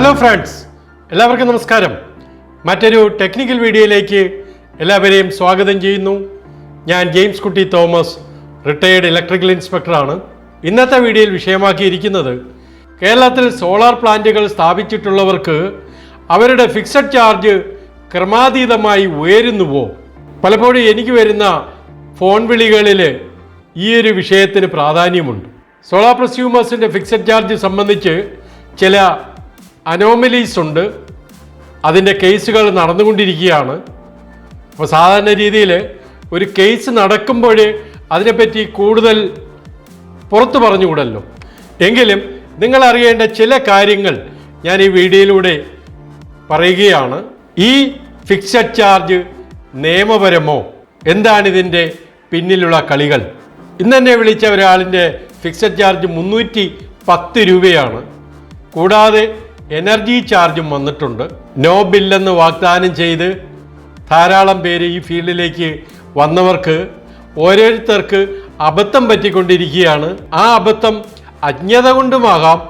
Hello friends എല്ലാവർക്കും നമസ്കാരം. മറ്റൊരു ടെക്നിക്കൽ വീഡിയോയിലേക്ക് എല്ലാവരെയും സ്വാഗതം ചെയ്യുന്നു. ഞാൻ ജെയിംസ് കുട്ടി തോമസ് റിട്ടയേർഡ് ഇലക്ട്രിക്കൽ ഇൻസ്പെക്ടറാണ് ഇന്നത്തെ വീഡിയോയിൽ വിഷയമാക്കിയിരിക്കുന്നത് കേരളത്തിൽ സോളാർ പ്ലാന്റുകൾ സ്ഥാപിച്ചിട്ടുള്ളവർക്ക് അവരുടെ ഫിക്സഡ് ചാർജ് ക്രമാതീതമായി ഉയരുന്നുവോ? പലപ്പോഴും എനിക്ക് വരുന്ന ഫോൺ വിളികളിൽ ഈ ഒരു വിഷയത്തിന് പ്രാധാന്യമുണ്ട്. സോളാർ പ്രസ്യൂമേഴ്സിന്റെ ഫിക്സഡ് ചാർജ് സംബന്ധിച്ച് ചില അനോമലീസ് ഉണ്ട്. അതിന്റെ കേസുകൾ നടന്നുകൊണ്ടിരിക്കുകയാണ്. അപ്പോൾ സാധാരണ രീതിയിൽ ഒരു കേസ് നടക്കുമ്പോൾ അതിനെപ്പറ്റി കൂടുതൽ പുറത്തു പറഞ്ഞുകൂടല്ലോ. എങ്കിലും നിങ്ങൾ അറിയേണ്ട ചില കാര്യങ്ങൾ ഞാൻ ഈ വീഡിയോയിലൂടെ പറയുകയാണ്. ഈ ഫിക്സഡ് ചാർജ് നിയമപരമോ? എന്താണ് ഇതിന്റെ പിന്നിലുള്ള കളികൾ? ഇന്ന് തന്നെ വിളിച്ച ഒരാളിന്റെ ഫിക്സഡ് ചാർജ് മുന്നൂറ്റി പത്ത് രൂപയാണ്. കൂടാതെ എനർജി ചാർജും വന്നിട്ടുണ്ട്. നോ ബില്ലെന്ന് വാഗ്ദാനം ചെയ്ത് ധാരാളം പേര് ഈ ഫീൽഡിലേക്ക് വന്നവർക്ക് ഓരോരുത്തർക്ക് അബദ്ധം പറ്റിക്കൊണ്ടിരിക്കുകയാണ്. ആ അബദ്ധം അജ്ഞത കൊണ്ടുമാകാം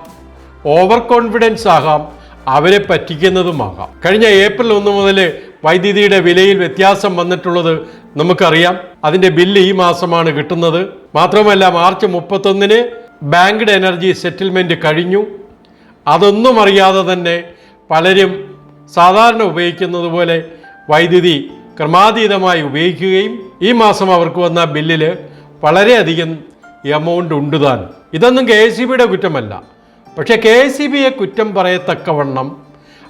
ഓവർ കോൺഫിഡൻസ് ആകാം അവരെ പറ്റിക്കുന്നതുമാകാം. കഴിഞ്ഞ ഏപ്രിൽ ഒന്ന് മുതൽ വൈദ്യുതിയുടെ വിലയിൽ വ്യത്യാസം വന്നിട്ടുള്ളത് നമുക്കറിയാം. അതിന്റെ ബില്ല് ഈ മാസമാണ് കിട്ടുന്നത്. മാത്രമല്ല മാർച്ച് മുപ്പത്തൊന്നിന് ബാങ്ക്ഡ് എനർജി സെറ്റിൽമെന്റ് കഴിഞ്ഞു. അതൊന്നും അറിയാതെ തന്നെ പലരും സാധാരണ ഉപയോഗിക്കുന്നത് പോലെ വൈദ്യുതി ക്രമാതീതമായി ഉപയോഗിക്കുകയും ഈ മാസം അവർക്ക് വന്ന ബില്ലിൽ വളരെയധികം എമൗണ്ട് ഉണ്ട് താൻ ഇതൊന്നും കെ എസ് സി ബിയുടെ കുറ്റമല്ല. പക്ഷേ കെ എസ് സി ബിയെ കുറ്റം പറയത്തക്കവണ്ണം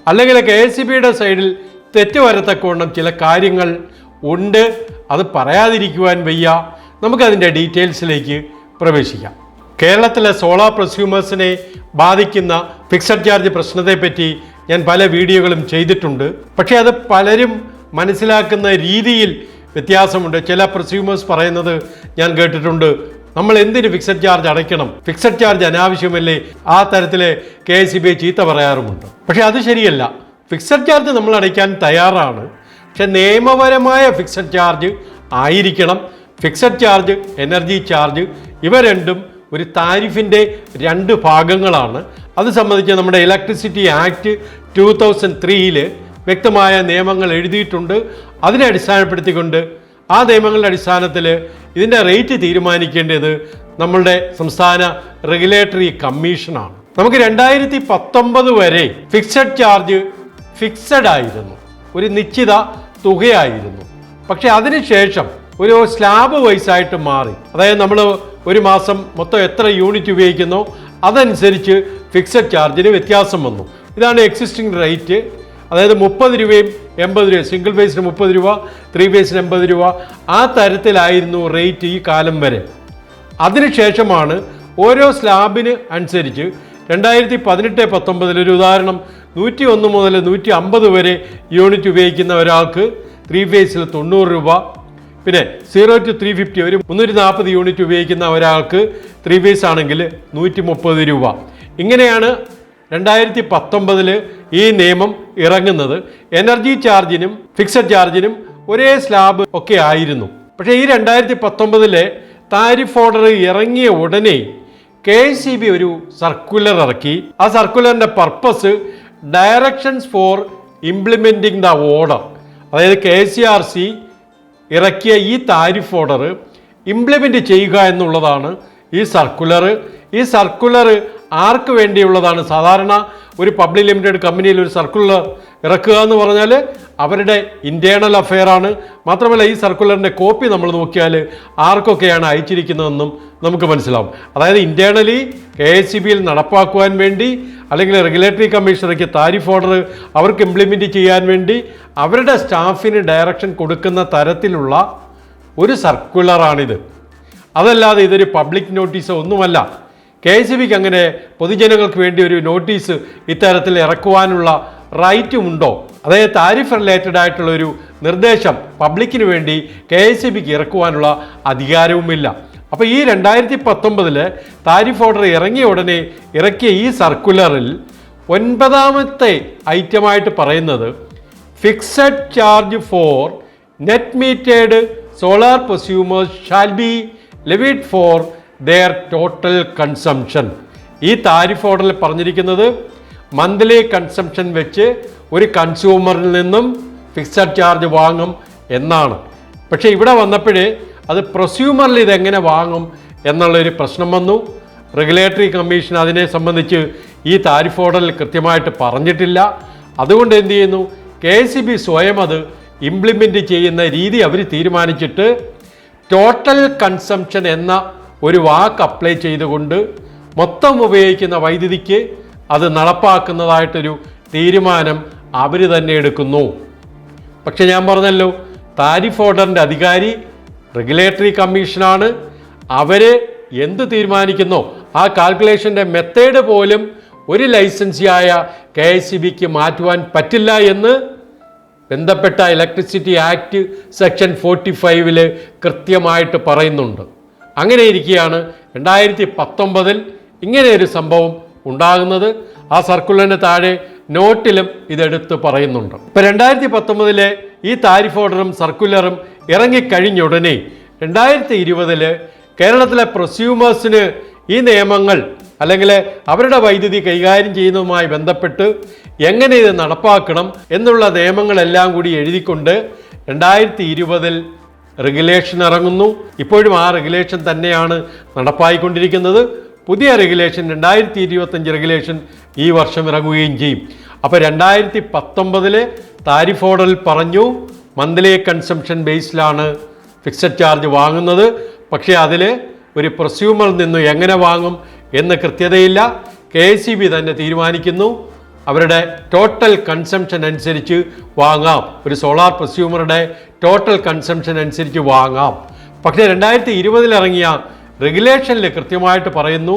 അല്ലെങ്കിൽ കെ എസ് സി ബിയുടെ സൈഡിൽ തെറ്റ് വരത്തക്കവണ്ണം ചില കാര്യങ്ങൾ ഉണ്ട്. അത് പറയാതിരിക്കുവാൻ വയ്യ. നമുക്കതിന്റെ ഡീറ്റെയിൽസിലേക്ക് പ്രവേശിക്കാം. കേരളത്തിലെ സോളാർ പ്രസ്യൂമേഴ്സിനെ ബാധിക്കുന്ന ഫിക്സഡ് ചാർജ് പ്രശ്നത്തെപ്പറ്റി ഞാൻ പല വീഡിയോകളും ചെയ്തിട്ടുണ്ട്. പക്ഷേ അത് പലരും മനസ്സിലാക്കുന്ന രീതിയിൽ വ്യത്യാസമുണ്ട്. ചില പ്രസ്യൂമേഴ്സ് പറയുന്നത് ഞാൻ കേട്ടിട്ടുണ്ട്. നമ്മൾ എന്തിന് ഫിക്സഡ് ചാർജ് അടയ്ക്കണം? ഫിക്സഡ് ചാർജ് അനാവശ്യമല്ലേ? ആ തരത്തിലെ കെ എസ് സി ബി ചീത്ത പറയാറുമുണ്ട്. പക്ഷേ അത് ശരിയല്ല. ഫിക്സഡ് ചാർജ് നമ്മൾ അടയ്ക്കാൻ തയ്യാറാണ്. പക്ഷെ നിയമപരമായ ഫിക്സഡ് ചാർജ് ആയിരിക്കണം. ഫിക്സഡ് ചാർജ് എനർജി ചാർജ് ഇവ രണ്ടും ഒരു താരിഫിന്റെ രണ്ട് ഭാഗങ്ങളാണ്. അത് സംബന്ധിച്ച് നമ്മുടെ ഇലക്ട്രിസിറ്റി ആക്ട് ടൂ തൗസൻഡ് ത്രീയിൽ വ്യക്തമായ നിയമങ്ങൾ എഴുതിയിട്ടുണ്ട്. അതിനെ അടിസ്ഥാനപ്പെടുത്തിക്കൊണ്ട് ആ നിയമങ്ങളുടെ അടിസ്ഥാനത്തിൽ ഇതിന്റെ റേറ്റ് തീരുമാനിക്കേണ്ടത് നമ്മളുടെ സംസ്ഥാന റെഗുലേറ്ററി കമ്മീഷനാണ് നമുക്ക് രണ്ടായിരത്തി പത്തൊമ്പത് വരെ ഫിക്സഡ് ചാർജ് ഫിക്സഡ് ആയിരുന്നു. ഒരു നിശ്ചിത തുകയായിരുന്നു. പക്ഷേ അതിനുശേഷം ഒരു സ്ലാബ് വൈസായിട്ട് മാറി. അതായത് നമ്മൾ ഒരു മാസം മൊത്തം എത്ര യൂണിറ്റ് ഉപയോഗിക്കുന്നു അതനുസരിച്ച് ഫിക്സഡ് ചാർജിന് വ്യത്യാസം വന്നു. ഇതാണ് എക്സിസ്റ്റിംഗ് റേറ്റ് അതായത് മുപ്പത് രൂപയും എൺപത് രൂപ സിംഗിൾ ഫേസിന് മുപ്പത് രൂപ ത്രീ ഫേസിന് എൺപത് രൂപ ആ തരത്തിലായിരുന്നു റേറ്റ് ഈ കാലം വരെ. അതിനുശേഷമാണ് ഓരോ സ്ലാബിന് അനുസരിച്ച് രണ്ടായിരത്തി പതിനെട്ട് പത്തൊമ്പതിൽ ഒരു ഉദാഹരണം നൂറ്റി ഒന്ന് മുതൽ നൂറ്റി അമ്പത് വരെ യൂണിറ്റ് ഉപയോഗിക്കുന്ന ഒരാൾക്ക് ത്രീ ഫേസിൽ തൊണ്ണൂറ് രൂപ പിന്നെ സീറോ ടു ത്രീ ഫിഫ്റ്റി ഒരു മുന്നൂറ്റി നാൽപ്പത് യൂണിറ്റ് ഉപയോഗിക്കുന്ന ഒരാൾക്ക് ത്രീ ഫേസ് ആണെങ്കിൽ നൂറ്റി മുപ്പത് രൂപ. ഇങ്ങനെയാണ് രണ്ടായിരത്തി പത്തൊമ്പതിൽ ഈ നിയമം ഇറങ്ങുന്നത്. എനർജി ചാർജിനും ഫിക്സഡ് ചാർജിനും ഒരേ സ്ലാബ് ഒക്കെ ആയിരുന്നു. പക്ഷേ ഈ രണ്ടായിരത്തി പത്തൊമ്പതിലെ താരിഫ് ഓർഡർ ഇറങ്ങിയ ഉടനെ കെ സി ബി ഒരു സർക്കുലർ ഇറക്കി. ആ സർക്കുലറിന്റെ purpose directions for implementing the order അതായത് കെ സി ആർ സി ഇറക്കിയ ഈ താരിഫ് ഓർഡർ ഇംപ്ലിമെന്റ് ചെയ്യുക എന്നുള്ളതാണ് ഈ സർക്കുലർ ഈ സർക്കുലർ ആർക്ക് വേണ്ടിയുള്ളതാണ്? സാധാരണ ഒരു പബ്ലിക് ലിമിറ്റഡ് കമ്പനിയിൽ ഒരു സർക്കുലർ ഇറക്കുക എന്ന് പറഞ്ഞാൽ അവരുടെ ഇന്റേണൽ അഫെയർ ആണ്. മാത്രമല്ല ഈ സർക്കുലറിന്റെ കോപ്പി നമ്മൾ നോക്കിയാൽ ആർക്കൊക്കെയാണ് അയച്ചിരിക്കുന്നതെന്നും നമുക്ക് മനസ്സിലാവും. അതായത് ഇന്റേണലി കെ എസ് സി ബിയിൽ നടപ്പാക്കുവാൻ വേണ്ടി അല്ലെങ്കിൽ റെഗുലേറ്ററി കമ്മീഷണർക്ക് താരിഫ് ഓർഡർ അവർക്ക് ഇംപ്ലിമെന്റ് ചെയ്യാൻ വേണ്ടി അവരുടെ സ്റ്റാഫിന് ഡയറക്ഷൻ കൊടുക്കുന്ന തരത്തിലുള്ള ഒരു സർക്കുലറാണിത് അതല്ലാതെ ഇതൊരു പബ്ലിക് നോട്ടീസോ ഒന്നുമല്ല. കെ എസ് ബിക്ക് അങ്ങനെ പൊതുജനങ്ങൾക്ക് വേണ്ടി ഒരു നോട്ടീസ് ഇത്തരത്തിൽ ഇറക്കുവാനുള്ള റൈറ്റും ഉണ്ടോ അതായത് താരിഫ് റിലേറ്റഡ് ആയിട്ടുള്ള ഒരു നിർദ്ദേശം പബ്ലിക്കിന് വേണ്ടി കെ എസ് ബിക്ക് ഇറക്കുവാനുള്ള അധികാരവുമില്ല. അപ്പോൾ ഈ രണ്ടായിരത്തി പത്തൊമ്പതിൽ താരിഫ് ഓർഡർ ഇറങ്ങിയ ഉടനെ ഇറക്കിയ ഈ സർക്കുലറിൽ ഒൻപതാമത്തെ ഐറ്റമായിട്ട് പറയുന്നത് fixed charge for net metered solar prosumers shall be levied for their total consumption ഈ താരിഫ് ഓർഡറിൽ പറഞ്ഞിരിക്കുന്നത് മന്ത്ലി കൺസംഷൻ വെച്ച് ഒരു കൺസ്യൂമറിൽ നിന്നും ഫിക്സഡ് ചാർജ് വാങ്ങും എന്നാണ്. പക്ഷേ ഇവിടെ വന്നപ്പോഴേ അത് പ്രൊസ്യൂമറിൽ ഇതെങ്ങനെ വാങ്ങും എന്നുള്ളൊരു പ്രശ്നം വന്നു. റെഗുലേറ്ററി കമ്മീഷൻ അതിനെ സംബന്ധിച്ച് ഈ താരിഫ് ഓർഡറിൽ കൃത്യമായിട്ട് പറഞ്ഞിട്ടില്ല. അതുകൊണ്ട് എന്ത് ചെയ്യുന്നു? കെ സി ബി സ്വയം അത് ഇംപ്ലിമെന്റ് ചെയ്യുന്ന രീതി അവർ തീരുമാനിച്ചിട്ട് ടോട്ടൽ കൺസംഷൻ എന്ന ഒരു വാക്ക് അപ്ലൈ ചെയ്തുകൊണ്ട് മൊത്തം ഉപയോഗിക്കുന്ന വൈദ്യുതിക്ക് അത് നടപ്പാക്കുന്നതായിട്ടൊരു തീരുമാനം അവർ തന്നെ എടുക്കുന്നു. പക്ഷെ ഞാൻ പറഞ്ഞല്ലോ താരിഫ് ഓർഡറിന്റെ അധികാരി റെഗുലേറ്ററി കമ്മീഷനാണ്. അവർ എന്ത് തീരുമാനിക്കുന്നോ? ആ കാൽക്കുലേഷന്റെ മെത്തേഡ് പോലും ഒരു ലൈസൻസിയായ കെ എസ് സി ബിക്ക് മാറ്റുവാൻ പറ്റില്ല എന്ന് ബന്ധപ്പെട്ട ഇലക്ട്രിസിറ്റി ആക്ട് സെക്ഷൻ ഫോർട്ടി ഫൈവിൽ കൃത്യമായിട്ട് പറയുന്നുണ്ട്. അങ്ങനെ ഇരിക്കുകയാണ്. രണ്ടായിരത്തി പത്തൊമ്പതിൽ ഇങ്ങനെ ഒരു സംഭവം ഉണ്ടാകുന്നത്. ആ സർക്കുലറിന് താഴെ നോട്ടിലും ഇതെടുത്ത് പറയുന്നുണ്ട്. ഇപ്പം രണ്ടായിരത്തി പത്തൊമ്പതിലെ ഈ താരിഫ് ഓർഡറും സർക്കുലറും ഇറങ്ങിക്കഴിഞ്ഞ ഉടനെ രണ്ടായിരത്തി ഇരുപതിൽ കേരളത്തിലെ പ്രൊസ്യൂമേഴ്സിന് ഈ നിയമങ്ങൾ അല്ലെങ്കിൽ അവരുടെ വൈദ്യുതി കൈകാര്യം ചെയ്യുന്നതുമായി ബന്ധപ്പെട്ട് എങ്ങനെ ഇത് നടപ്പാക്കണം എന്നുള്ള നിയമങ്ങളെല്ലാം കൂടി എഴുതിക്കൊണ്ട് രണ്ടായിരത്തി ഇരുപതിൽ റെഗുലേഷൻ ഇറങ്ങുന്നു. ഇപ്പോഴും ആ റെഗുലേഷൻ തന്നെയാണ് നടപ്പായിക്കൊണ്ടിരിക്കുന്നത്. പുതിയ റെഗുലേഷൻ രണ്ടായിരത്തി ഇരുപത്തഞ്ച് റെഗുലേഷൻ ഈ വർഷം ഇറങ്ങുകയും ചെയ്യും. അപ്പോൾ രണ്ടായിരത്തി പത്തൊമ്പതിലെ താരിഫ് ഓർഡറിൽ പറഞ്ഞു മന്ത്ലി കൺസംഷൻ ബേസിലാണ് ഫിക്സഡ് ചാർജ് വാങ്ങുന്നത്. പക്ഷേ അതിൽ ഒരു പ്രസ്യൂമർ നിന്ന് എങ്ങനെ വാങ്ങും എന്ന് കൃത്യതയില്ല. കെ തന്നെ തീരുമാനിക്കുന്നു. അവരുടെ ടോട്ടൽ കൺസംഷൻ അനുസരിച്ച് വാങ്ങാം. ഒരു സോളാർ പ്രസ്യൂമറുടെ ടോട്ടൽ കൺസംഷൻ അനുസരിച്ച് വാങ്ങാം. പക്ഷേ രണ്ടായിരത്തി ഇരുപതിലിറങ്ങിയ റെഗുലേഷനിൽ കൃത്യമായിട്ട് പറയുന്നു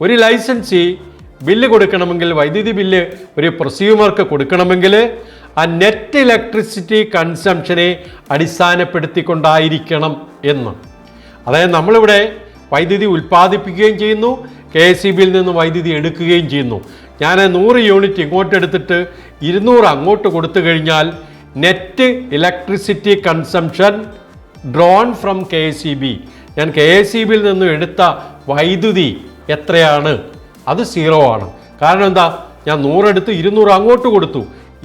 ഒരു ലൈസൻസി ബില്ല് കൊടുക്കണമെങ്കിൽ വൈദ്യുതി ബില്ല് ഒരു പ്രസ്യൂമർക്ക് കൊടുക്കണമെങ്കിൽ ആ നെറ്റ് ഇലക്ട്രിസിറ്റി കൺസംഷനെ അടിസ്ഥാനപ്പെടുത്തിക്കൊണ്ടായിരിക്കണം എന്ന്. അതായത് നമ്മളിവിടെ വൈദ്യുതി ഉൽപ്പാദിപ്പിക്കുകയും ചെയ്യുന്നു കെ എസ് സി ബിയിൽ നിന്ന് വൈദ്യുതി എടുക്കുകയും ചെയ്യുന്നു. ഞാൻ നൂറ് യൂണിറ്റ് ഇങ്ങോട്ട് എടുത്തിട്ട് ഇരുന്നൂറ് അങ്ങോട്ട് കൊടുത്തു കഴിഞ്ഞാൽ net electricity consumption drawn from K S C B ഞാൻ കെ എസ് സി ബിയിൽ നിന്നും എടുത്ത വൈദ്യുതി എത്രയാണ്? അത് സീറോ ആണ്. കാരണം എന്താ? ഞാൻ നൂറെടുത്ത് ഇരുന്നൂറ് അങ്ങോട്ട് കൊടുത്തു.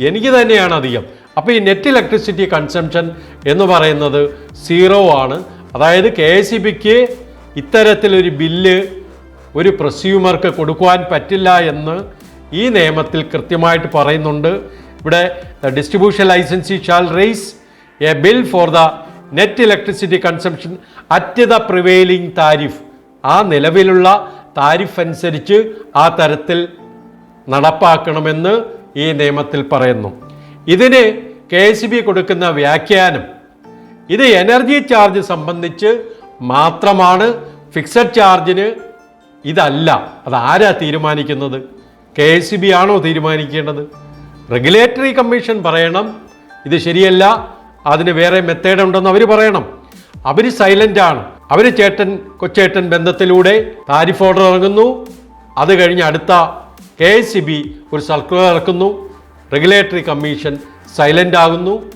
എനിക്ക് തന്നെയാണ് അധികം. അപ്പോൾ ഈ നെറ്റ് ഇലക്ട്രിസിറ്റി കൺസംഷൻ എന്ന് പറയുന്നത് സീറോ ആണ്. അതായത് കെ എസ് സി ബിക്ക് ഇത്തരത്തിലൊരു ബില്ല് ഒരു പ്രസ്യൂമർക്ക് കൊടുക്കുവാൻ പറ്റില്ല എന്ന് ഈ നിയമത്തിൽ കൃത്യമായിട്ട് പറയുന്നുണ്ട്. ഇവിടെ distribution licensee shall raise a bill for the net electricity consumption at the prevailing tariff ആ നിലവിലുള്ള താരിഫ് അനുസരിച്ച് ആ തരത്തിൽ നടപ്പാക്കണമെന്ന് ഈ നിയമത്തിൽ പറയുന്നു. ഇതിന് കെ എസ് ബി കൊടുക്കുന്ന വ്യാഖ്യാനം ഇത് എനർജി ചാർജ് സംബന്ധിച്ച് മാത്രമാണ് ഫിക്സഡ് ചാർജിന് ഇതല്ല. അത് ആരാ തീരുമാനിക്കുന്നത്? കെ എസ് ബി ആണോ തീരുമാനിക്കേണ്ടത്? റെഗുലേറ്ററി കമ്മീഷൻ പറയണം. ഇത് ശരിയല്ല. അതിന് വേറെ മെത്തേഡ് ഉണ്ടെന്ന് അവർ പറയണം. അവർ സൈലന്റ് ആണ്. അവർ ചേട്ടൻ കൊച്ചേട്ടൻ ബന്ധത്തിലൂടെ താരിഫ് ഓർഡർ ഇറങ്ങുന്നു. അത് കഴിഞ്ഞ് അടുത്ത കെ എസ് സി ബി ഒരു സർക്കുലർ ഇറക്കുന്നു. റെഗുലേറ്ററി കമ്മീഷൻ സൈലന്റ് ആകുന്നു.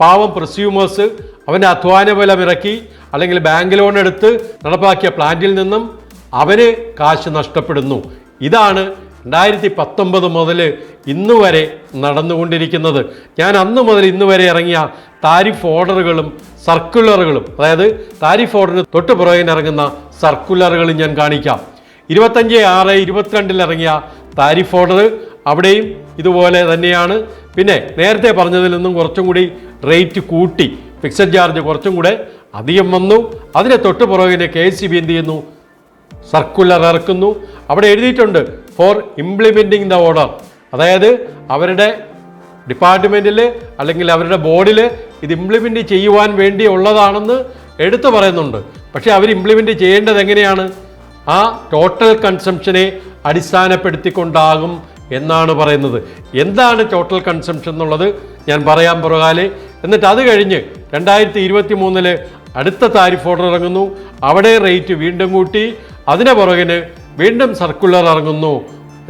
പാവം പ്രസ്യൂമേഴ്സ് അവന്റെ അധ്വാന ബലം ഇറക്കി അല്ലെങ്കിൽ ബാങ്ക് ലോൺ എടുത്ത് നടപ്പാക്കിയ പ്ലാന്റിൽ നിന്നും അവന് കാശ് നഷ്ടപ്പെടുന്നു. ഇതാണ് രണ്ടായിരത്തി പത്തൊമ്പത് മുതൽ ഇന്ന് വരെ നടന്നുകൊണ്ടിരിക്കുന്നത്. ഞാൻ അന്ന് മുതൽ ഇന്ന് വരെ ഇറങ്ങിയ താരിഫ് ഓർഡറുകളും സർക്കുലറുകളും അതായത് താരിഫ് ഓർഡറിന് തൊട്ട് പുറകിൽ ഇറങ്ങുന്ന സർക്കുലറുകളും ഞാൻ കാണിക്കാം. ഇരുപത്തഞ്ച് ആറ് ഇരുപത്തിരണ്ടിൽ ഇറങ്ങിയ താരിഫ് ഓർഡർ അവിടെയും ഇതുപോലെ തന്നെയാണ്. പിന്നെ നേരത്തെ പറഞ്ഞതിൽ നിന്നും കുറച്ചും കൂടി റേറ്റ് കൂട്ടി ഫിക്സഡ് ചാർജ് കുറച്ചും കൂടെ അധികം വന്നു. അതിനെ തൊട്ട് പുറകിന് കെ എസ് സി ബി എന്ത് ചെയ്യുന്നു? സർക്കുലർ ഇറക്കുന്നു. അവിടെ എഴുതിയിട്ടുണ്ട് ഫോർ ഇംപ്ലിമെന്റിംഗ് ദ ഓർഡർ അതായത് അവരുടെ ഡിപ്പാർട്ട്മെന്റിൽ അല്ലെങ്കിൽ അവരുടെ ബോർഡിൽ ഇത് ഇംപ്ലിമെന്റ് ചെയ്യുവാൻ വേണ്ടി ഉള്ളതാണെന്ന് എടുത്തു പറയുന്നുണ്ട്. പക്ഷേ അവർ ഇംപ്ലിമെന്റ് ചെയ്യേണ്ടത് എങ്ങനെയാണ്? ആ ടോട്ടൽ കൺസംഷനെ അടിസ്ഥാനപ്പെടുത്തിക്കൊണ്ടാകും എന്നാണ് പറയുന്നത്. എന്താണ് ടോട്ടൽ കൺസംഷൻ എന്നുള്ളത് ഞാൻ പറയാൻ പുറകാലെ. എന്നിട്ട് അത് കഴിഞ്ഞ് രണ്ടായിരത്തി ഇരുപത്തി മൂന്നിൽ അടുത്ത താരിഫ് ഓർഡർ ഇറങ്ങുന്നു. അവിടെ റേറ്റ് വീണ്ടും കൂട്ടി. അതിന് പുറകിന് വീണ്ടും സർക്കുലർ ഇറങ്ങുന്നു.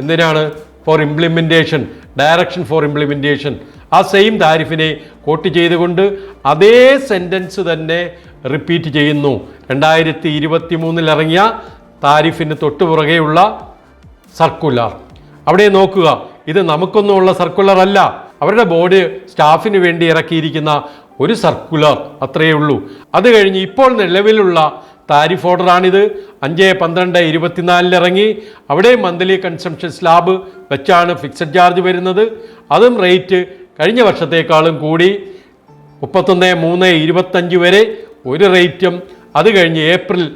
എന്തിനാണ്? For implementation direction for implementation ആ സെയിം താരിഫിനെ കോട്ട് ചെയ്തുകൊണ്ട് അതേ സെന്റൻസ് തന്നെ റിപ്പീറ്റ് ചെയ്യുന്നു. രണ്ടായിരത്തി ഇരുപത്തി മൂന്നിൽ ഇറങ്ങിയ താരിഫിന് തൊട്ടുപുറകെയുള്ള സർക്കുലർ അവിടെ നോക്കുക ഇത് നമുക്കൊന്നുമുള്ള സർക്കുലർ അല്ല. അവരുടെ ബോർഡ് സ്റ്റാഫിന് വേണ്ടി ഇറക്കിയിരിക്കുന്ന ഒരു സർക്കുലർ അത്രയേ ഉള്ളൂ. അത് കഴിഞ്ഞ് ഇപ്പോൾ നിലവിലുള്ള താരിഫ് ഓർഡറാണിത്. അഞ്ച് പന്ത്രണ്ട് ഇരുപത്തിനാലിൽ ഇറങ്ങി. അവിടെ മന്ത്ലി കൺസംഷൻ സ്ലാബ് വെച്ചാണ് ഫിക്സഡ് ചാർജ് വരുന്നത്. അതും റേറ്റ് കഴിഞ്ഞ വർഷത്തേക്കാളും കൂടി. മുപ്പത്തൊന്ന് മൂന്ന് ഇരുപത്തഞ്ച് വരെ ഒരു റേറ്റും. അത് കഴിഞ്ഞ് ഏപ്രിൽ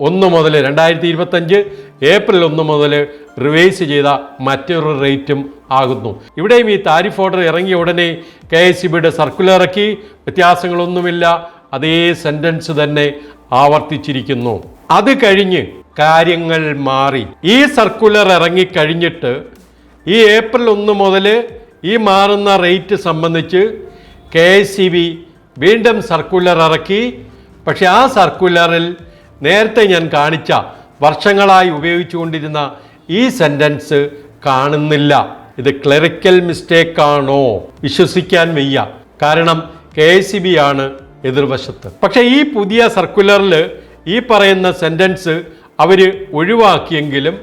ഒന്ന് മുതൽ രണ്ടായിരത്തി ഇരുപത്തഞ്ച് ഏപ്രിൽ ഒന്ന് മുതൽ റിവേഴ്സ് ചെയ്ത മറ്റൊരു റേറ്റും ആകുന്നു. ഇവിടെയും ഈ താരിഫ് ഓർഡർ ഇറങ്ങിയ ഉടനെ കെ എസ് സി ബിയുടെ സർക്കുലർ ഇറക്കി. വ്യത്യാസങ്ങളൊന്നുമില്ല. അതേ സെന്റൻസ് തന്നെ ആവർത്തിച്ചിരിക്കുന്നു. അത് കഴിഞ്ഞ് കാര്യങ്ങൾ മാറി. ഈ സർക്കുലർ ഇറങ്ങിക്കഴിഞ്ഞിട്ട് ഈ ഏപ്രിൽ ഒന്ന് മുതൽ ഈ മാറുന്ന റേറ്റ് സംബന്ധിച്ച് കെ വീണ്ടും സർക്കുലർ ഇറക്കി. പക്ഷെ ആ സർക്കുലറിൽ നേരത്തെ ഞാൻ കാണിച്ച വർഷങ്ങളായി ഉപയോഗിച്ചുകൊണ്ടിരുന്ന ഈ സെന്റൻസ് കാണുന്നില്ല. ഇത് ക്ലറിക്കൽ മിസ്റ്റേക്കാണോ? വിശ്വസിക്കാൻ വയ്യ. കാരണം കെ ആണ് എതിർവശത്ത്. പക്ഷേ ഈ പുതിയ സർക്കുലറിൽ ഈ പറയുന്ന സെന്റൻസ് അവർ ഒഴിവാക്കിയെങ്കിലും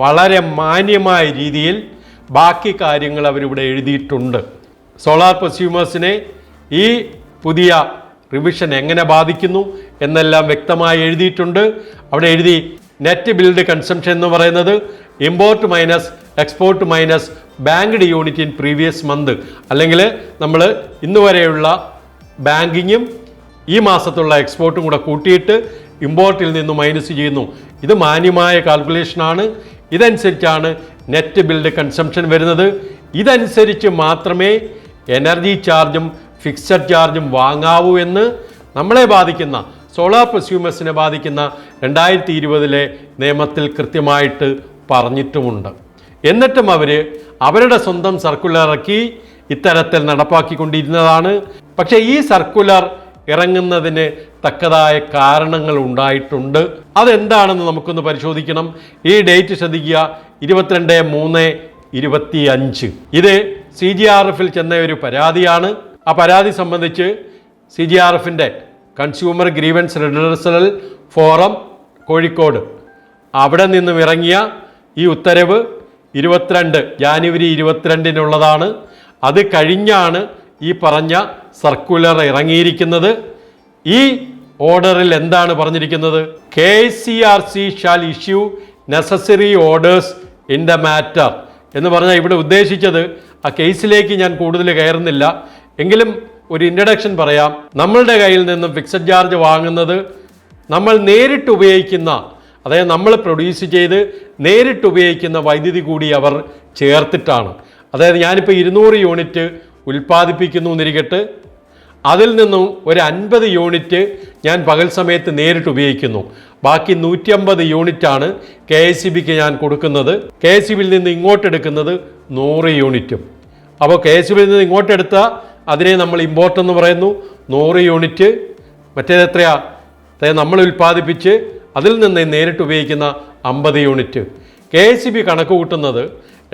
വളരെ മാന്യമായ രീതിയിൽ ബാക്കി കാര്യങ്ങൾ അവരിവിടെ എഴുതിയിട്ടുണ്ട്. സോളാർ പ്രസ്യൂമേഴ്സിനെ ഈ പുതിയ റിവിഷൻ എങ്ങനെ ബാധിക്കുന്നു എന്നെല്ലാം വ്യക്തമായി എഴുതിയിട്ടുണ്ട്. അവിടെ എഴുതി നെറ്റ് ബിൽഡ് കൺസംഷൻ എന്ന് പറയുന്നത് import minus export minus banked unit in previous month. അല്ലെങ്കിൽ നമ്മൾ ഇന്ന് വരെയുള്ള ബാങ്കിങ്ങും ഈ മാസത്തുള്ള എക്സ്പോർട്ടും കൂടെ കൂട്ടിയിട്ട് ഇമ്പോർട്ടിൽ നിന്ന് മൈനസ് ചെയ്യുന്നു. ഇത് മാന്യമായ കാൽക്കുലേഷനാണ് ഇതനുസരിച്ചാണ് നെറ്റ് ബിൽഡ് കൺസംഷൻ വരുന്നത്. ഇതനുസരിച്ച് മാത്രമേ എനർജി ചാർജും ഫിക്സഡ് ചാർജും വാങ്ങാവൂ എന്ന് നമ്മളെ ബാധിക്കുന്ന സോളാർ പ്രസ്യൂമേഴ്സിനെ ബാധിക്കുന്ന രണ്ടായിരത്തി ഇരുപതിലെ നിയമത്തിൽ കൃത്യമായിട്ട് പറഞ്ഞിട്ടുമുണ്ട്. എന്നിട്ടും അവർ അവരുടെ സ്വന്തം സർക്കുലർ ഇറക്കി ഇത്തരത്തിൽ നടപ്പാക്കിക്കൊണ്ടിരുന്നതാണ്. പക്ഷേ ഈ സർക്കുലർ ഇറങ്ങുന്നതിന് തക്കതായ കാരണങ്ങൾ ഉണ്ടായിട്ടുണ്ട്. അതെന്താണെന്ന് നമുക്കൊന്ന് പരിശോധിക്കണം. ഈ ഡേറ്റ് ശ്രദ്ധിക്കുക. ഇരുപത്തിരണ്ട് മൂന്ന് ഇരുപത്തി അഞ്ച് ഇത് സി ജി ആർ എഫിൽ ചെന്ന ഒരു പരാതിയാണ്. ആ പരാതി സംബന്ധിച്ച് സി ജി ആർ എഫിന്റെ consumer grievance redressal forum Kozhikode. അവിടെ നിന്നും ഇറങ്ങിയ ഈ ഉത്തരവ് ഇരുപത്തിരണ്ട് ജാനുവരി ഇരുപത്തിരണ്ടിനുള്ളതാണ്. അത് കഴിഞ്ഞാണ് ഈ പറഞ്ഞ സർക്കുലർ ഇറങ്ങിയിരിക്കുന്നത് ഈ ഓർഡറിൽ എന്താണ് പറഞ്ഞിരിക്കുന്നത്? K C R C shall issue necessary orders in the matter എന്ന് പറഞ്ഞാൽ ഇവിടെ ഉദ്ദേശിച്ചത് ആ കേസിലേക്ക് ഞാൻ കൂടുതൽ കയറുന്നില്ല. എങ്കിലും ഒരു ഇൻട്രഡക്ഷൻ പറയാം. നമ്മളുടെ കയ്യിൽ നിന്നും ഫിക്സഡ് ചാർജ് വാങ്ങുന്നത് നമ്മൾ നേരിട്ട് ഉപയോഗിക്കുന്ന അതായത് നമ്മൾ പ്രൊഡ്യൂസ് ചെയ്ത് നേരിട്ട് ഉപയോഗിക്കുന്ന വൈദ്യുതി കൂടി അവർ ചേർത്തിട്ടാണ്. അതായത് ഞാനിപ്പോൾ ഇരുന്നൂറ് യൂണിറ്റ് ഉൽപ്പാദിപ്പിക്കുന്നു എന്നിരിക്കട്ട് അതിൽ നിന്നും ഒരു അൻപത് യൂണിറ്റ് ഞാൻ പകൽ സമയത്ത് നേരിട്ട് ഉപയോഗിക്കുന്നു. ബാക്കി നൂറ്റി അമ്പത് യൂണിറ്റാണ് കെ എസ് സി ബിക്ക് ഞാൻ കൊടുക്കുന്നത്. കെ എസ് സി ബിയിൽ നിന്ന് ഇങ്ങോട്ട് എടുക്കുന്നത് നൂറ് യൂണിറ്റും. അപ്പോൾ കെ എസ് ബിയിൽ നിന്ന് ഇങ്ങോട്ട് അതിനെ നമ്മൾ ഇമ്പോർട്ട് എന്ന് പറയുന്നു. നൂറ് യൂണിറ്റ് മറ്റേത് എത്രയാ? നമ്മൾ ഉൽപ്പാദിപ്പിച്ച് അതിൽ നിന്ന് നേരിട്ട് ഉപയോഗിക്കുന്ന അമ്പത് unit. K S C B കണക്ക് കൂട്ടുന്നത്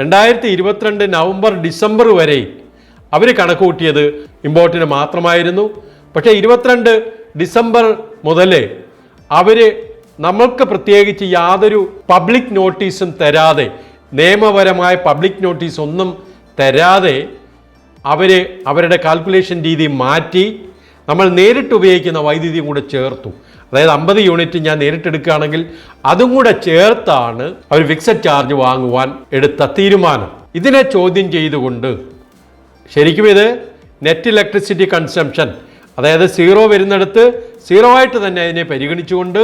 രണ്ടായിരത്തി ഇരുപത്തിരണ്ട് നവംബർ ഡിസംബർ വരെ അവർ കണക്ക് കൂട്ടിയത് ഇമ്പോർട്ടിന് മാത്രമായിരുന്നു. പക്ഷേ ഇരുപത്തിരണ്ട് ഡിസംബർ മുതൽ അവർ നമ്മൾക്ക് പ്രത്യേകിച്ച് യാതൊരു പബ്ലിക് നോട്ടീസും തരാതെ നിയമപരമായ പബ്ലിക് നോട്ടീസ് ഒന്നും തരാതെ അവർ അവരുടെ കാൽക്കുലേഷൻ രീതി മാറ്റി നമ്മൾ നേരിട്ട് ഉപയോഗിക്കുന്ന വൈദ്യുതിയും കൂടെ ചേർത്തു. അതായത് അമ്പത് യൂണിറ്റ് ഞാൻ നേരിട്ടെടുക്കുകയാണെങ്കിൽ അതും കൂടെ ചേർത്താണ് അവർ ഫിക്സഡ് ചാർജ് വാങ്ങുവാൻ എടുത്ത തീരുമാനം. ഇതിനെ ചോദ്യം ചെയ്തുകൊണ്ട് ശരിക്കും ഇത് നെറ്റ് ഇലക്ട്രിസിറ്റി കൺസംഷൻ അതായത് സീറോ വരുന്നിടത്ത് സീറോ ആയിട്ട് തന്നെ അതിനെ പരിഗണിച്ചുകൊണ്ട്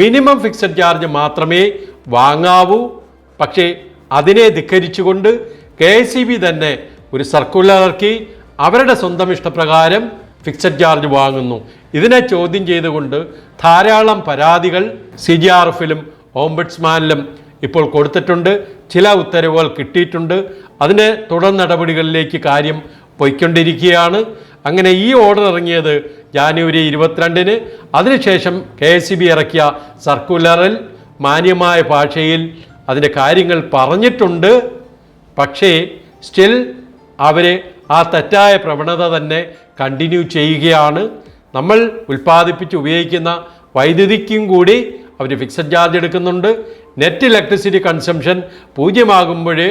മിനിമം ഫിക്സഡ് ചാർജ് മാത്രമേ വാങ്ങാവൂ. പക്ഷേ അതിനെ ധിക്കരിച്ചുകൊണ്ട് കെ എസ് തന്നെ ഒരു സർക്കുലർ ഇറക്കി അവരുടെ സ്വന്തം ഇഷ്ടപ്രകാരം ഫിക്സഡ് ചാർജ് വാങ്ങുന്നു. ഇതിനെ ചോദ്യം ചെയ്തുകൊണ്ട് ധാരാളം പരാതികൾ സി ജി ആർ എഫിലും ഓംബഡ്സ്മാനിലും ഇപ്പോൾ കൊടുത്തിട്ടുണ്ട്. ചില ഉത്തരവുകൾ കിട്ടിയിട്ടുണ്ട്. അതിന്റെ തുടർ നടപടികളിലേക്ക് കാര്യം പോയിക്കൊണ്ടിരിക്കുകയാണ്. അങ്ങനെ ഈ ഓർഡർ ഇറങ്ങിയത് ജാനുവരി ഇരുപത്തിരണ്ടിന്. അതിനുശേഷം കെ എസ് സി ബി ഇറക്കിയ സർക്കുലറിൽ മാന്യമായ ഭാഷയിൽ അതിന്റെ കാര്യങ്ങൾ പറഞ്ഞിട്ടുണ്ട്. പക്ഷേ സ്റ്റിൽ അവർ ആ തെറ്റായ പ്രവണത തന്നെ കണ്ടിന്യൂ ചെയ്യുകയാണ്. നമ്മൾ ഉൽപ്പാദിപ്പിച്ച് ഉപയോഗിക്കുന്ന വൈദ്യുതിക്കും കൂടി അവർ ഫിക്സഡ് ചാർജ് എടുക്കുന്നുണ്ട്. നെറ്റ് ഇലക്ട്രിസിറ്റി കൺസംഷൻ പൂജ്യമാകുമ്പോൾ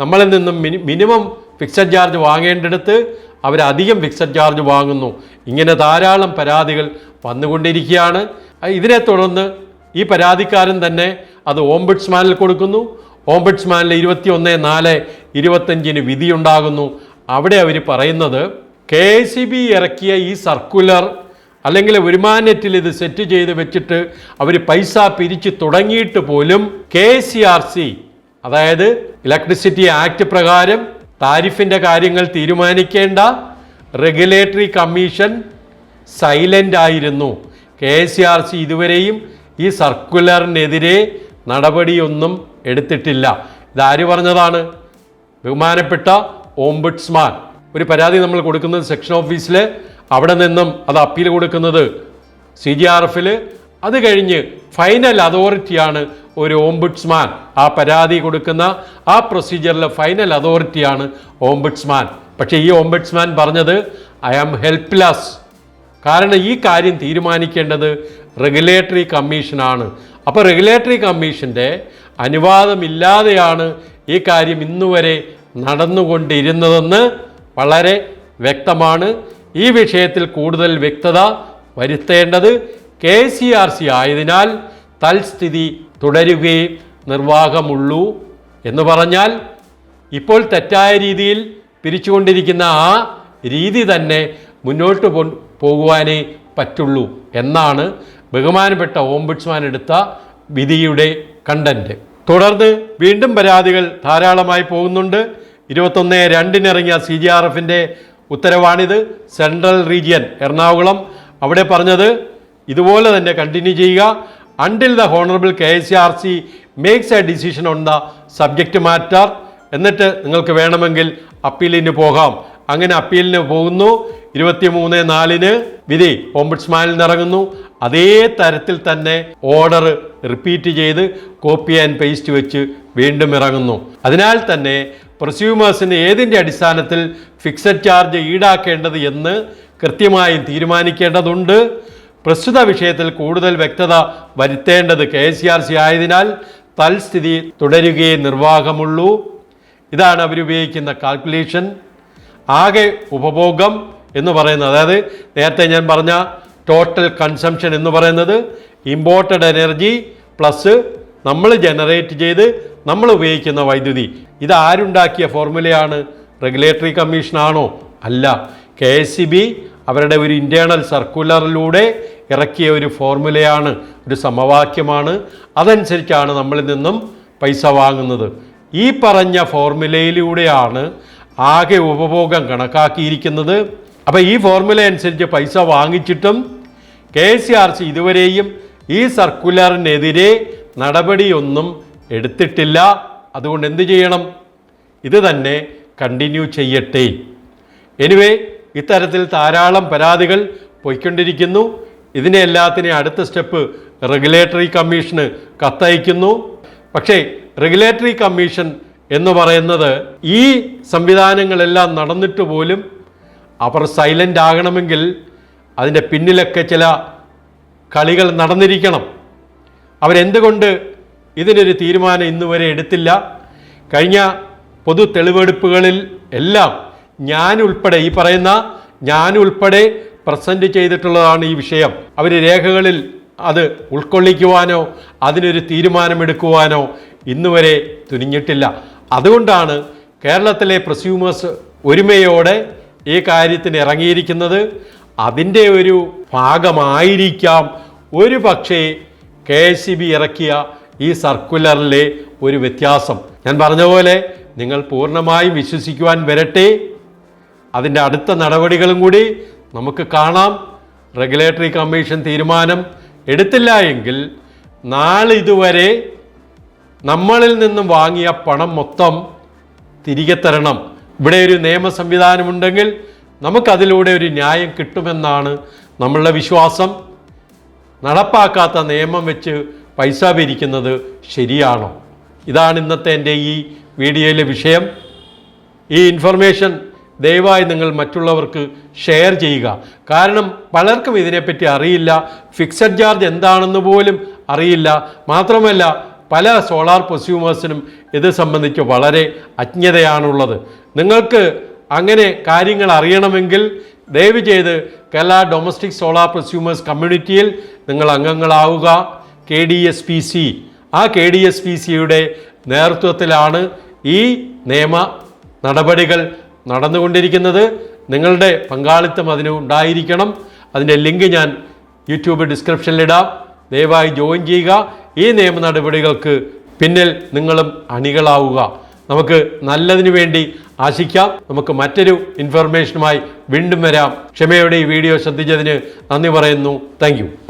നമ്മളിൽ നിന്നും മിനി മിനിമം ഫിക്സഡ് ചാർജ് വാങ്ങേണ്ടിടത്ത് അവരധികം ഫിക്സഡ് ചാർജ് വാങ്ങുന്നു. ഇങ്ങനെ ധാരാളം പരാതികൾ വന്നുകൊണ്ടിരിക്കുകയാണ്. ഇതിനെ തുടർന്ന് ഈ പരാതിക്കാരൻ തന്നെ അത് ഓംബുഡ്സ്മാനിൽ കൊടുക്കുന്നു. ഓംബുഡ്സ്മാനിൽ ഇരുപത്തി ഒന്ന് നാല് ഇരുപത്തഞ്ചിന് വിധിയുണ്ടാകുന്നു. അവിടെ അവർ പറയുന്നത് കെ ഇറക്കിയ ഈ സർക്കുലർ അല്ലെങ്കിൽ വരുമാനത്തിൽ ഇത് സെറ്റ് ചെയ്ത് വെച്ചിട്ട് അവർ പൈസ പിരിച്ച് തുടങ്ങിയിട്ട് പോലും കെ സി ആർ സി അതായത് ഇലക്ട്രിസിറ്റി ആക്ട് പ്രകാരം താരിഫിന്റെ കാര്യങ്ങൾ തീരുമാനിക്കേണ്ട റെഗുലേറ്ററി കമ്മീഷൻ സൈലന്റ് ആയിരുന്നു. കെ സി ആർ സി ഇതുവരെയും ഈ സർക്കുലറിനെതിരെ നടപടിയൊന്നും എടുത്തിട്ടില്ല. ഇതാര് പറഞ്ഞതാണ്? ബഹുമാനപ്പെട്ട ഓംബുഡ്സ്മാൻ ഒരു പരാതി നമ്മൾ കൊടുക്കുന്നത് സെക്ഷൻ ഓഫീസിൽ അവിടെ നിന്നും അത് അപ്പീൽ കൊടുക്കുന്നത് സി ജി ആർ എഫിൽ അത് കഴിഞ്ഞ് ഫൈനൽ അതോറിറ്റിയാണ് ഒരു ഓംബുഡ്സ്മാൻ ആ പരാതി കൊടുക്കുന്ന ആ പ്രൊസീജിയറിലെ ഫൈനൽ അതോറിറ്റിയാണ് ഓംബുഡ്സ്മാൻ. പക്ഷേ ഈ ഓംബുഡ്സ്മാൻ പറഞ്ഞത് ഐ ആം ഹെൽപ്ലെസ് കാരണം ഈ കാര്യം തീരുമാനിക്കേണ്ടത് റെഗുലേറ്ററി കമ്മീഷനാണ്. അപ്പോൾ റെഗുലേറ്ററി കമ്മീഷന്റെ അനുവാദമില്ലാതെയാണ് ഈ കാര്യം ഇന്നുവരെ നടന്നുകൊണ്ടിരുന്നതെന്ന് വളരെ വ്യക്തമാണ്. ഈ വിഷയത്തിൽ കൂടുതൽ വ്യക്തത വരുത്തേണ്ടത് കെ സി ആർ സി ആയതിനാൽ തൽസ്ഥിതി തുടരുകയേ നിർവാഹമുള്ളൂ എന്ന് പറഞ്ഞാൽ ഇപ്പോൾ തെറ്റായ രീതിയിൽ പിരിച്ചുകൊണ്ടിരിക്കുന്ന ആ രീതി തന്നെ മുന്നോട്ട് പോകുവാനേ പറ്റുള്ളൂ എന്നാണ് ബഹുമാനപ്പെട്ട ഓംബുഡ്സ്മാൻ എടുത്ത വിധിയുടെ കണ്ടന്റ്. തുടർന്ന് വീണ്ടും പരാതികൾ ധാരാളമായി പോകുന്നുണ്ട്. ഇരുപത്തൊന്ന് രണ്ടിനിറങ്ങിയ സി ജി ആർ എഫിന്റെ ഉത്തരവാണിത് സെൻട്രൽ റീജിയൻ എറണാകുളം. അവിടെ പറഞ്ഞത് ഇതുപോലെ തന്നെ കണ്ടിന്യൂ ചെയ്യുക. Until the honourable K S R C makes a decision on the subject matter എന്നിട്ട് നിങ്ങൾക്ക് വേണമെങ്കിൽ അപ്പീലിന് പോകാം. അങ്ങനെ അപ്പീലിന് പോകുന്നു. ഇരുപത്തി മൂന്ന് നാലിന് വിധി ഓംബുഡ്സ്മാനിൽ നിറങ്ങുന്നു അതേ തരത്തിൽ തന്നെ ഓർഡർ റിപ്പീറ്റ് ചെയ്ത് കോപ്പി ആൻഡ് പേസ്റ്റ് വെച്ച് വീണ്ടും ഇറങ്ങുന്നു. അതിനാൽ തന്നെ പ്രൊസ്യൂമേഴ്സിന് ഏതിന്റെ അടിസ്ഥാനത്തിൽ ഫിക്സഡ് ചാർജ് ഈടാക്കേണ്ടത് എന്ന് കൃത്യമായും തീരുമാനിക്കേണ്ടതുണ്ട്. പ്രസ്തുത വിഷയത്തിൽ കൂടുതൽ വ്യക്തത വരുത്തേണ്ടത് കെ എസ് ആർ സി ആയതിനാൽ തൽസ്ഥിതി തുടരുകയേ നിർവാഹമുള്ളൂ. ഇതാണ് അവരുപയോഗിക്കുന്ന കാൽക്കുലേഷൻ. ആകെ ഉപഭോഗം എന്ന് പറയുന്നത് അതായത് നേരത്തെ ഞാൻ പറഞ്ഞ ടോട്ടൽ കൺസംഷൻ എന്ന് പറയുന്നത് ഇമ്പോർട്ടഡ് എനർജി പ്ലസ് നമ്മൾ ജനറേറ്റ് ചെയ്ത് നമ്മൾ ഉപയോഗിക്കുന്ന വൈദ്യുതി. ഇത് ആരുണ്ടാക്കിയ ഫോർമുലയാണ് റെഗുലേറ്ററി കമ്മീഷനാണോ? അല്ല. കെ എസ് സി ബി അവരുടെ ഒരു ഇന്റേണൽ സർക്കുലറിലൂടെ ഇറക്കിയ ഒരു ഫോർമുലയാണ് ഒരു സമവാക്യമാണ്. അതനുസരിച്ചാണ് നമ്മളിൽ നിന്നും പൈസ വാങ്ങുന്നത്. ഈ പറഞ്ഞ ഫോർമുലയിലൂടെയാണ് ആകെ ഉപഭോഗം കണക്കാക്കിയിരിക്കുന്നത്. അപ്പോൾ ഈ ഫോർമുല അനുസരിച്ച് പൈസ വാങ്ങിച്ചിട്ടും കെ സി ആർ സി ഇതുവരെയും ഈ സർക്കുലറിനെതിരെ നടപടിയൊന്നും എടുത്തിട്ടില്ല. അതുകൊണ്ട് എന്ത് ചെയ്യണം? ഇത് തന്നെ കണ്ടിന്യൂ ചെയ്യട്ടെ. എനിവേ ഇത്തരത്തിൽ ധാരാളം പരാതികൾ പോയിക്കൊണ്ടിരിക്കുന്നു. ഇതിനെ എല്ലാത്തിനെ അടുത്ത സ്റ്റെപ്പ് റെഗുലേറ്ററി കമ്മീഷന് കത്തയക്കുന്നു. പക്ഷേ റെഗുലേറ്ററി കമ്മീഷൻ എന്ന് പറയുന്നത് ഈ സംവിധാനങ്ങളെല്ലാം നടന്നിട്ട് പോലും അവർ സൈലന്റ് ആകണമെങ്കിൽ അതിന്റെ പിന്നിലൊക്കെ ചില കളികൾ നടന്നിരിക്കണം. അവരെന്തുകൊണ്ട് ഇതിനൊരു തീരുമാനം ഇന്ന് വരെ എടുത്തില്ല. കഴിഞ്ഞ പൊതു തെളിവെടുപ്പുകളിൽ എല്ലാം ഞാൻ ഉൾപ്പെടെ ഈ പറയുന്ന ഞാൻ ഉൾപ്പെടെ പ്രസന്റ് ചെയ്തിട്ടുള്ളതാണ് ഈ വിഷയം. അവർ രേഖകളിൽ അത് ഉൾക്കൊള്ളിക്കുവാനോ അതിനൊരു തീരുമാനമെടുക്കുവാനോ ഇന്നുവരെ തുനിഞ്ഞിട്ടില്ല. അതുകൊണ്ടാണ് കേരളത്തിലെ പ്രസ്യൂമേഴ്സ് ഒരുമയോടെ ഈ കാര്യത്തിന് ഇറങ്ങിയിരിക്കുന്നത്. അതിന്റെ ഒരു ഭാഗമായിരിക്കാം. ഒരു പക്ഷേ കെ എസ് സി ബി ഇറക്കിയ ഈ സർക്കുലറിലെ ഒരു വ്യത്യാസം. ഞാൻ പറഞ്ഞ പോലെ നിങ്ങൾ പൂർണമായും വിശ്വസിക്കുവാൻ വരട്ടെ. അതിന്റെ അടുത്ത നടപടികളും കൂടി നമുക്ക് കാണാം. റെഗുലേറ്ററി കമ്മീഷൻ തീരുമാനം എടുത്തില്ല എങ്കിൽ നാളിതുവരെ നമ്മളിൽ നിന്നും വാങ്ങിയ പണം മൊത്തം തിരികെ തരണം. ഇവിടെ ഒരു നിയമ സംവിധാനമുണ്ടെങ്കിൽ നമുക്കതിലൂടെ ഒരു ന്യായം കിട്ടുമെന്നാണ് നമ്മളുടെ വിശ്വാസം. നടപ്പാക്കാത്ത നിയമം വെച്ച് പൈസ പിരിക്കുന്നത് ശരിയാണോ? ഇതാണ് ഇന്നത്തെ എന്റെ ഈ വീഡിയോയിലെ വിഷയം. ഈ ഇൻഫർമേഷൻ ദയവായി നിങ്ങൾ മറ്റുള്ളവർക്ക് ഷെയർ ചെയ്യുക. കാരണം പലർക്കും ഇതിനെപ്പറ്റി അറിയില്ല. ഫിക്സഡ് ചാർജ് എന്താണെന്ന് പോലും അറിയില്ല. മാത്രമല്ല പല സോളാർ പ്രൊസ്യൂമേഴ്സിനും ഇത് സംബന്ധിച്ച് വളരെ അജ്ഞതയാണുള്ളത്. നിങ്ങൾക്ക് അങ്ങനെ കാര്യങ്ങൾ അറിയണമെങ്കിൽ ദയവ് ചെയ്ത് കേരള ഡൊമസ്റ്റിക് സോളാർ പ്രൊസ്യൂമേഴ്സ് കമ്മ്യൂണിറ്റിയിൽ നിങ്ങൾ അംഗങ്ങളാവുക. K D S P C. ആ കെ ഡി എസ് പി സിയുടെ നേതൃത്വത്തിലാണ് ഈ നിയമ നടപടികൾ നടന്നുകൊണ്ടിരിക്കുന്നത്. നിങ്ങളുടെ പങ്കാളിത്തം അതിന് ഉണ്ടായിരിക്കണം. അതിന്റെ ലിങ്ക് ഞാൻ യൂട്യൂബ് ഡിസ്ക്രിപ്ഷനിലിടാം ദയവായി ജോയിൻ ചെയ്യുക. ഈ നിയമ നടപടികൾക്ക് പിന്നിൽ നിങ്ങളും അണികളാവുക. നമുക്ക് നല്ലതിനു വേണ്ടി ആശിക്കാം. നമുക്ക് മറ്റൊരു ഇൻഫർമേഷനുമായി വീണ്ടും വരാം. ക്ഷമയോടെ ഈ വീഡിയോ ശ്രദ്ധിച്ചതിന് നന്ദി പറയുന്നു. താങ്ക്